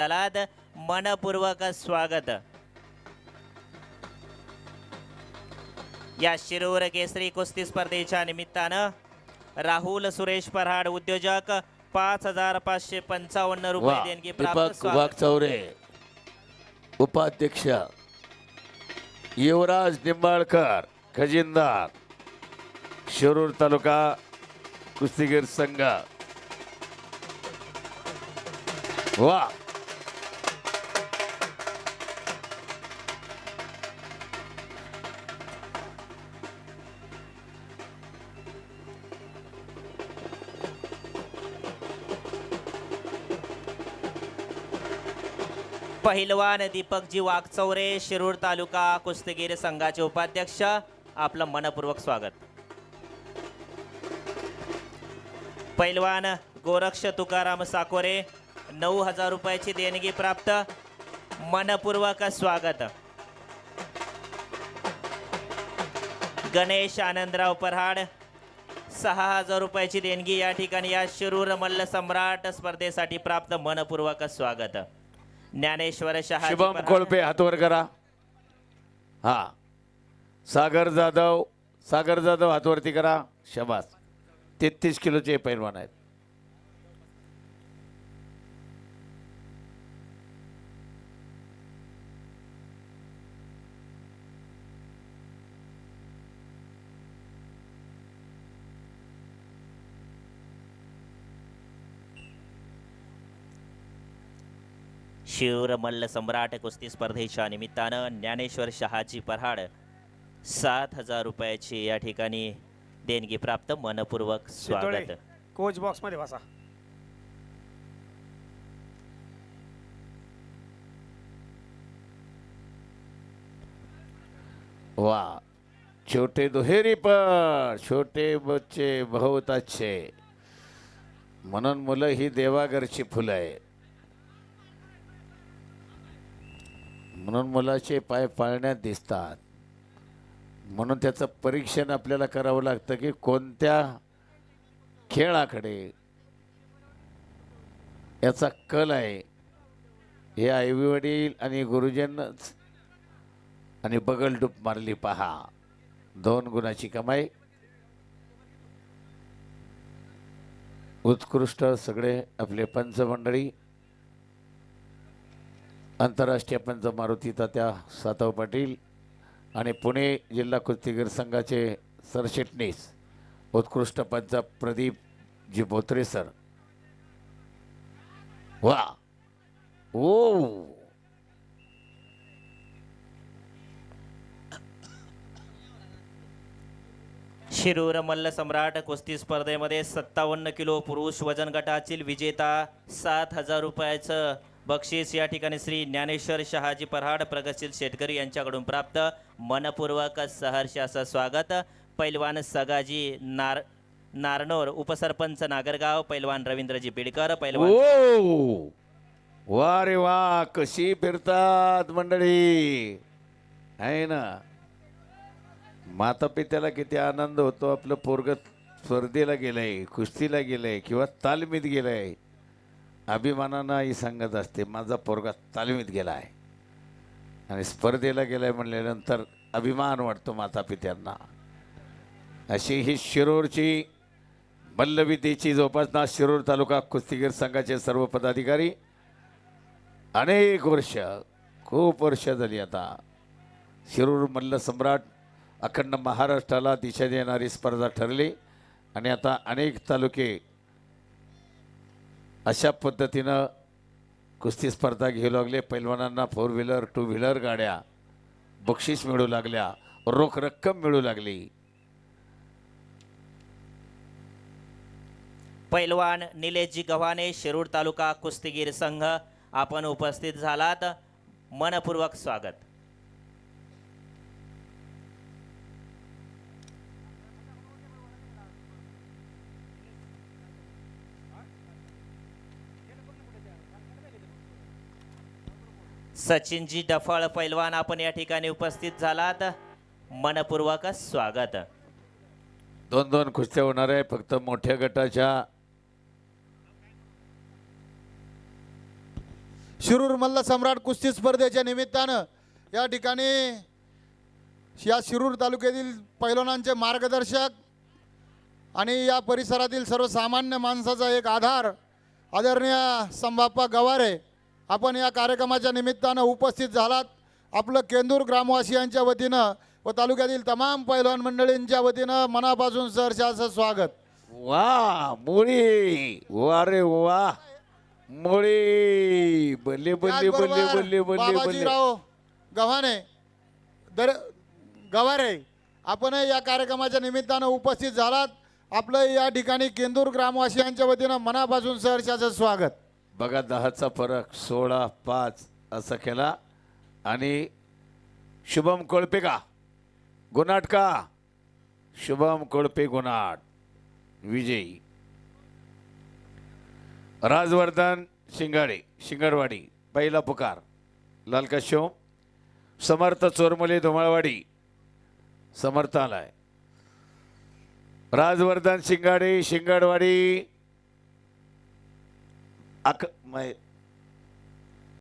आलात मनपूर्वक स्वागत या शिरूर केसरी कुस्ती स्पर्धेच्या निमित्तानं राहुल सुरेश पराड उद्योजक पाच हजार पाचशे पंचावन्न रुपये देणगी प्राप्त. वाघचौरे उपाध्यक्ष युवराज निंबाळकर खजिनदार शिरूर तालुका कुस्तीगीर संघ वा पहिलवान दीपकजी वाघचौरे शिरूर तालुका कुस्तीगीर संघाचे उपाध्यक्ष. आपलं मनपूर्वक स्वागत. पहिलवान गोरक्ष तुकाराम साकोरे नऊ हजार रुपयाची देणगी प्राप्त. मनपूर्वक स्वागत. गणेश आनंदराव पराड सहा हजार रुपयाची देणगी या ठिकाणी या शिरूर मल्ल सम्राट स्पर्धेसाठी प्राप्त मनपूर्वक स्वागत. ज्ञानेश्वर शहा शुभम कोळपे हातवर करा. हा. सागर जाधव सागर जाधव हातवरती करा. शबास. तेहतीस किलोचे पैलवान आहेत. शिरूर मल्ल सम्राट कुस्ती स्पर्धेच्या निमित्तानं ज्ञानेश्वर शहाजी पराड सात हजार रुपयाची या ठिकाणी देणगी प्राप्त मनपूर्वक स्वागत कोच बॉक्समध्ये बसा वा छोटे दुहेरी पण छोटे बच्चे बहुत अच्छे म्हणून मुलं ही देवाघरची फुलं आहे म्हणून मुलाचे पाय पाळण्यात दिसतात. म्हणून त्याचं परीक्षण आपल्याला करावं लागतं की कोणत्या खेळाकडे याचा कल आहे. हे आईवडील आणि गुरुजनच आणि बगलडूप मारली पहा. दोन गुणाची कमाई. उत्कृष्ट सगळे आपले पंचमंडळी. आंतरराष्ट्रीय पंच मारुती तात्या सातव पाटील आणि पुणे जिल्हा कुस्तीगीर संघाचे सरचिटणीस उत्कृष्ट पंच प्रदीप जी बोत्रे सर. वा. ओ शिरूर मल्ल सम्राट कुस्ती स्पर्धेमध्ये सत्तावन्न किलो पुरुष वजन गटातील विजेता सात हजार रुपयाचं बक्षीस या ठिकाणी श्री ज्ञानेश्वर शहाजी पराड प्रगतशील शेतकरी यांच्याकडून प्राप्त मनपूर्वक सहर्ष असं स्वागत. पैलवान सगाजी नार नारनोर उपसरपंच नागरगाव पैलवान रवींद्रजी बिडकर पैलवान वा रे वा कशी फिरतात मंडळी. आहे ना? माता पित्याला किती आनंद होतो आपलं पोरग स्पर्धेला गेलंय कुस्तीला गेलंय किंवा तालमीत गेलंय. अभिमानानं आई सांगत असते. माझा पोरगा तालमीत गेला आहे. आणि स्पर्धेला गेलाय म्हणल्यानंतर अभिमान वाटतो माता पित्यांना अशी ही शिरूरची मल्लविद्येची जोपासना शिरूर तालुका कुस्तीगीर संघाचे सर्व पदाधिकारी. अनेक वर्ष खूप वर्ष झाली आता. शिरूर मल्ल सम्राट अखंड महाराष्ट्राला दिशा देणारी स्पर्धा ठरली. आणि आता अनेक तालुके अशा पद्धतीनं कुस्ती स्पर्धा घेऊ लागले. पैलवानांना फोर व्हीलर टू व्हीलर गाड्या बक्षीस मिळू लागल्या. रोख रक्कम मिळू लागली. पैलवान निलेशजी गव्हाणे शिरूर तालुका कुस्तीगीर संघ आपण उपस्थित झालात. मनपूर्वक स्वागत. सचिनजी डफळ पैलवान आपण या ठिकाणी उपस्थित झालात. मनपूर्वक स्वागत. दोन दोन कुस्त्या होणार आहे फक्त मोठ्या गटाच्या. शिरूर मल्ल सम्राट कुस्ती स्पर्धेच्या निमित्तानं या ठिकाणी या शिरूर तालुक्यातील पैलवानांचे मार्गदर्शक आणि या परिसरातील सर्वसामान्य माणसाचा एक आधार आदरणीय संभाप्पा गवारे आपण या कार्यक्रमाच्या निमित्तानं उपस्थित झालात. आपलं केंदूर ग्रामवासियांच्या वतीनं व तालुक्यातील तमाम पैलवान मंडळींच्या वतीनं मनापासून असं स्वागत. वा मुळी. वा रे वा. मुळी. बल्ले बल्ले बल्ले बल्ले बल्ले बल्ले. बाबाजीराव गव्हाणे दर गवारे आपण या कार्यक्रमाच्या निमित्तानं उपस्थित झालात. आपलं या ठिकाणी केंदूर ग्रामवासियांच्या वतीनं मनापासून सहर्षाचं स्वागत. बघा दहाचा फरक सोळा पाच असा केला. आणि शुभम कोळपे का? गुनाट का? शुभम कोळपे गुणाट. विजयी. राजवर्धन शिंगाडे शिंगाडवाडी पहिला पुकार. लालका शिव. समर्थ चोरमले धुमाळवाडी. समर्थ आलाय राजवर्धन शिंगाडे शिंगाडवाडी. my